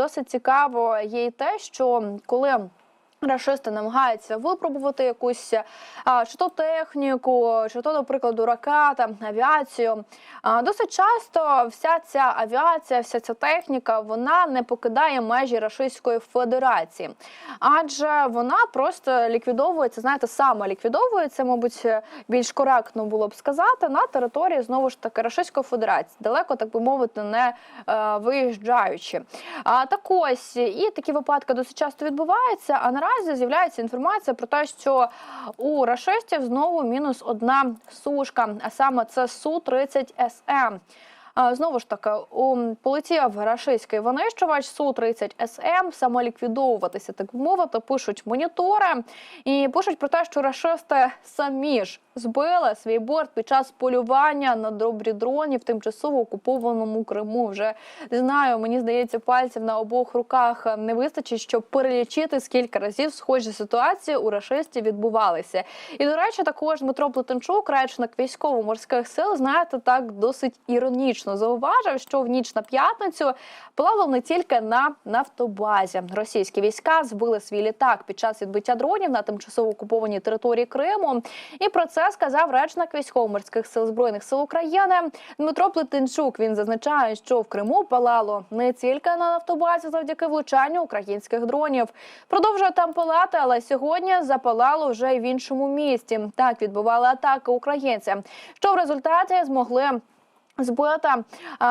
досить цікаво є й те, що коли Рашисти намагаються випробувати якусь а, чи то техніку, чи то, до прикладу, ракета, авіацію. Досить часто вся ця авіація, вся ця техніка, вона не покидає межі Рашистської Федерації, адже вона просто ліквідовується, знаєте, саме ліквідовується, мабуть, більш коректно було б сказати, на території знову ж таки Рашистської Федерації, далеко так би мовити, не е, виїжджаючи. А так ось і такі випадки досить часто відбуваються. А наразі з'являється інформація про те, що у рашистів знову мінус одна сушка, а саме це су 30 СМ. Знову ж таки, у полетів рашистський винищувач су 30 СМ самоліквідовуватися, так мовити, пишуть монітори і пишуть про те, що рашисти самі ж збили свій борт під час полювання на добрі дронів в тимчасово окупованому Криму. Вже не знаю, мені здається, пальців на обох руках не вистачить, щоб перелічити скільки разів схожі ситуації у рашистів відбувалися. І до речі, також Дмитро Плетенчук, речник військово-морських сил, знаєте, так досить іронічно зауважив, що в ніч на п'ятницю палало не тільки на нафтобазі. Російські війська збили свій літак під час відбиття дронів на тимчасово окупованій території Криму. І про це сказав речник військово-морських сил збройних сил України Дмитро Плетенчук. Він зазначає, що в Криму палало не тільки на нафтобазі завдяки влучанню українських дронів. Продовжує там палати, але сьогодні запалало вже й в іншому місті. Так відбували атаки українці, що в результаті змогли. Збита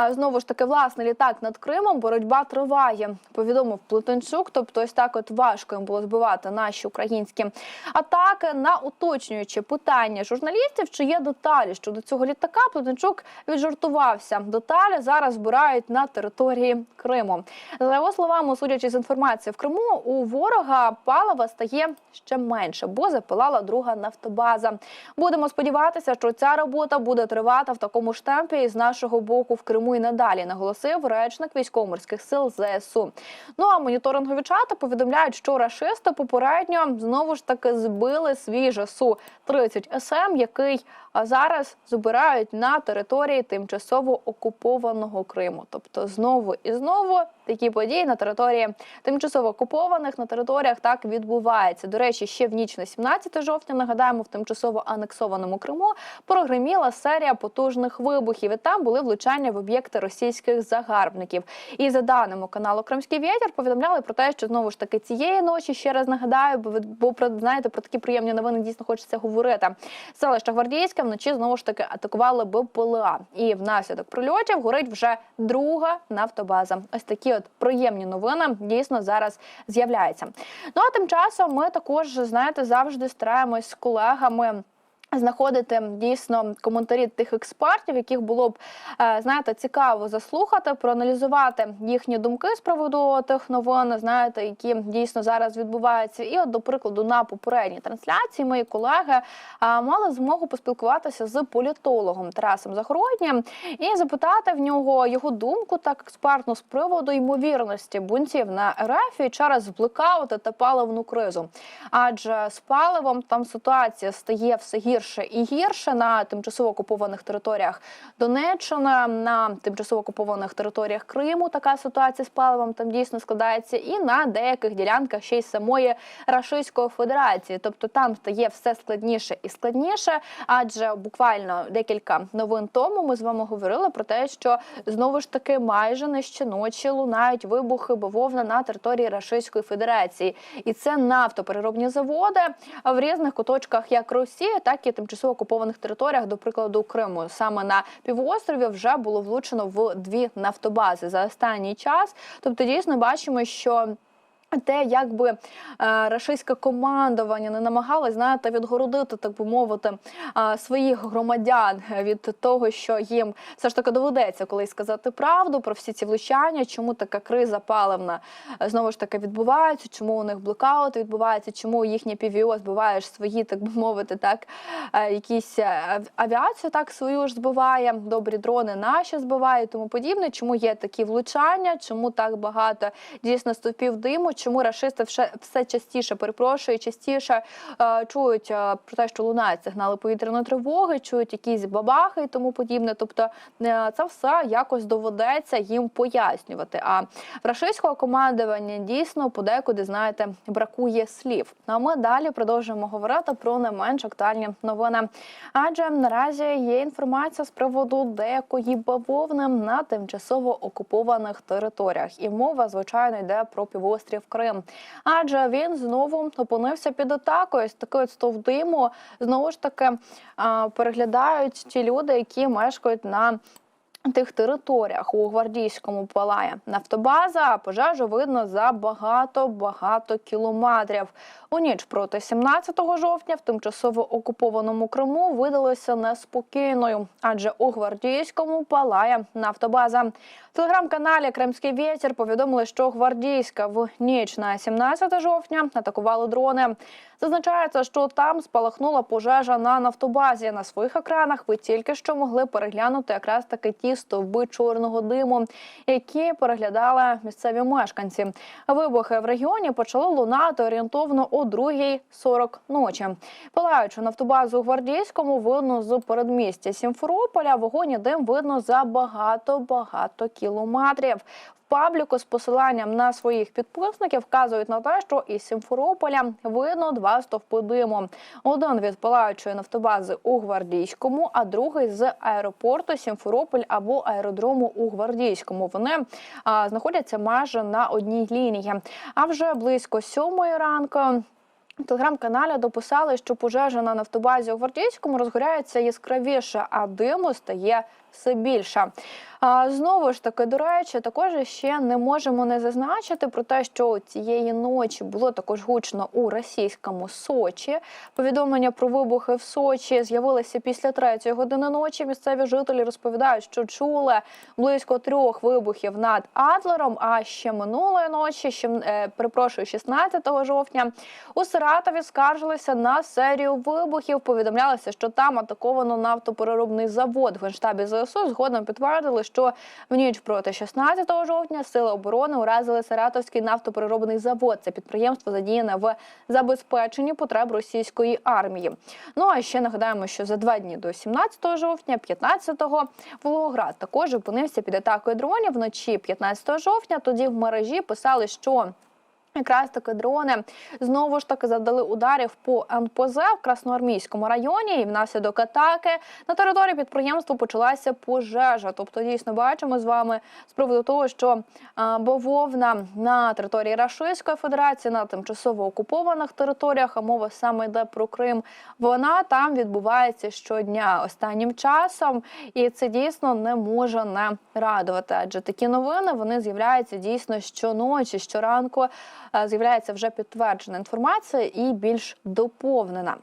знову ж таки власний літак над Кримом. Боротьба триває. Повідомив Плетенчук. Тобто, ось так от важко їм було збивати наші українські атаки на уточнюючи питання журналістів. Чи є деталі щодо цього літака? Плетенчук віджартувався. Деталі зараз збирають на території Криму. За його словами, судячи з інформації в Криму, у ворога палива стає ще менше, бо запилала друга нафтобаза. Будемо сподіватися, що ця робота буде тривати в такому ж темпі і нашого боку в Криму і надалі, наголосив речник військово-морських сил ЗСУ. Ну а моніторингові чати повідомляють, що рашисти попередньо знову ж таки збили свій же су 30 СМ, який зараз збирають на території тимчасово окупованого Криму. Тобто знову і знову такі події на території тимчасово окупованих на територіях так відбуваються. До речі, ще в ніч на 17 жовтня нагадаємо в тимчасово анексованому Криму прогреміла серія потужних вибухів. І там були влучання в об'єкти російських загарбників. І за даними каналу Кримський вітер повідомляли про те, що знову ж таки цієї ночі ще раз нагадаю, бо бо про знаєте про такі приємні новини дійсно хочеться говорити. Селище Гвардійське вночі знову ж таки атакували БПЛА. І внаслідок прильотів горить вже друга нафтобаза. Ось такі от приємні новини дійсно зараз з'являються. Ну а тим часом ми також знаєте завжди стараємось з колегами. Знаходити дійсно коментарі тих експертів, яких було б е, знаєте, цікаво заслухати, проаналізувати їхні думки з приводу тих новин, знаєте, які дійсно зараз відбуваються. І, от, до прикладу, на попередній трансляції мої колеги е, мали змогу поспілкуватися з політологом Тарасом Загороднім і запитати в нього його думку так експертну з приводу ймовірності бунтів на РФ через блекаути та паливну кризу. Адже з паливом там ситуація стає все гірше гірше і гірше на тимчасово окупованих територіях Донеччина, на тимчасово окупованих територіях Криму. Така ситуація з паливом там дійсно складається, і на деяких ділянках ще й самої Рашистської Федерації. Тобто там стає все складніше і складніше, адже буквально декілька новин тому ми з вами говорили про те, що знову ж таки майже не щоночі лунають вибухи бавовна на території Рашистської Федерації, і це нафтопереробні заводи в різних куточках як Росії, так і тимчасово окупованих територіях, до прикладу, Криму. Саме на півострові вже було влучено в дві нафтобази за останній час. Тобто, дійсно бачимо, що. Те, якби е, рашистське командування не намагалось знаєте, відгородити, так би мовити, своїх громадян від того, що їм все ж таки доведеться колись сказати правду про всі ці влучання, чому така криза паливна е, знову ж таки відбувається, чому у них блокаути відбуваються, чому їхнє ПВО збиває свої, так би мовити, так е, якісь авіацію так свою ж збиває, добрі дрони наші збиває, і тому подібне. Чому є такі влучання? Чому так багато дійсно стовпів диму? Чому рашисти все, все частіше перепрошую, частіше е, чують е, про те, що лунають сигнали повітряної тривоги, чують якісь бабахи і тому подібне. Тобто е, це все якось доведеться їм пояснювати. А рашистського командування дійсно подекуди, знаєте, бракує слів. Ну, А ми далі продовжуємо говорити про не менш актуальні новини. Адже наразі є інформація з приводу деякої бавовни на тимчасово окупованих територіях, і мова звичайно йде про півострів Крим. Адже він знову опинився під атакою. Ось Такий от стовп диму знову ж таки переглядають ті люди, які мешкають на тих територіях у гвардійському палає нафтобаза. а Пожежу видно за багато багато кілометрів. У ніч проти 17 жовтня в тимчасово окупованому Криму видалося неспокійною, адже у гвардійському палає нафтобаза. В телеграм-каналі Кримський вітер повідомили, що гвардійська в ніч на 17 жовтня атакували дрони. Зазначається, що там спалахнула пожежа на нафтобазі. На своїх екранах ви тільки що могли переглянути якраз таки ті стовби чорного диму, які переглядали місцеві мешканці. Вибухи в регіоні почали лунати орієнтовно о 2.40 ночі. Палаючу нафтобазу у гвардійському видно з передмістя Сімферополя. Вогонь і дим видно за багато багато кілометрів. Пабліку з посиланням на своїх підписників вказують на те, що із Сімферополя видно два стовпи диму. Один від палаючої нафтобази у Гвардійському, а другий з аеропорту Сімферополь або аеродрому у Гвардійському. Вони а, знаходяться майже на одній лінії. А вже близько сьомої ранку. Телеграм-каналі дописали, що пожежа на нафтобазі у Гвардійському розгоряється яскравіше, а диму стає все більше. А, знову ж таки, до речі, також ще не можемо не зазначити про те, що цієї ночі було також гучно у російському Сочі. Повідомлення про вибухи в Сочі з'явилися після третьої години ночі. Місцеві жителі розповідають, що чули близько трьох вибухів над Адлером. А ще минулої ночі, ще е, перепрошую, 16 жовтня, у Саратові скаржилися на серію вибухів. Повідомлялося, що там атаковано нафтопереробний завод. В генштабі ЗСУ згодом підтвердили, що в ніч проти 16 жовтня сили оборони уразили Саратовський нафтопереробний завод. Це підприємство задіяне в забезпеченні потреб російської армії. Ну а ще нагадаємо, що за два дні до 17 жовтня, 15-го Волгоград також опинився під атакою дронів вночі 15 жовтня. Тоді в мережі писали, що Якраз таки дрони знову ж таки завдали ударів по НПЗ в Красноармійському районі, і внаслідок атаки на території підприємства почалася пожежа. Тобто, дійсно бачимо з вами з приводу того, що бавовна на території Рашистської Федерації на тимчасово окупованих територіях, а мова саме йде про Крим. Вона там відбувається щодня останнім часом, і це дійсно не може не радувати. Адже такі новини вони з'являються дійсно щоночі, щоранку з'являється вже підтверджена інформація і більш доповнена.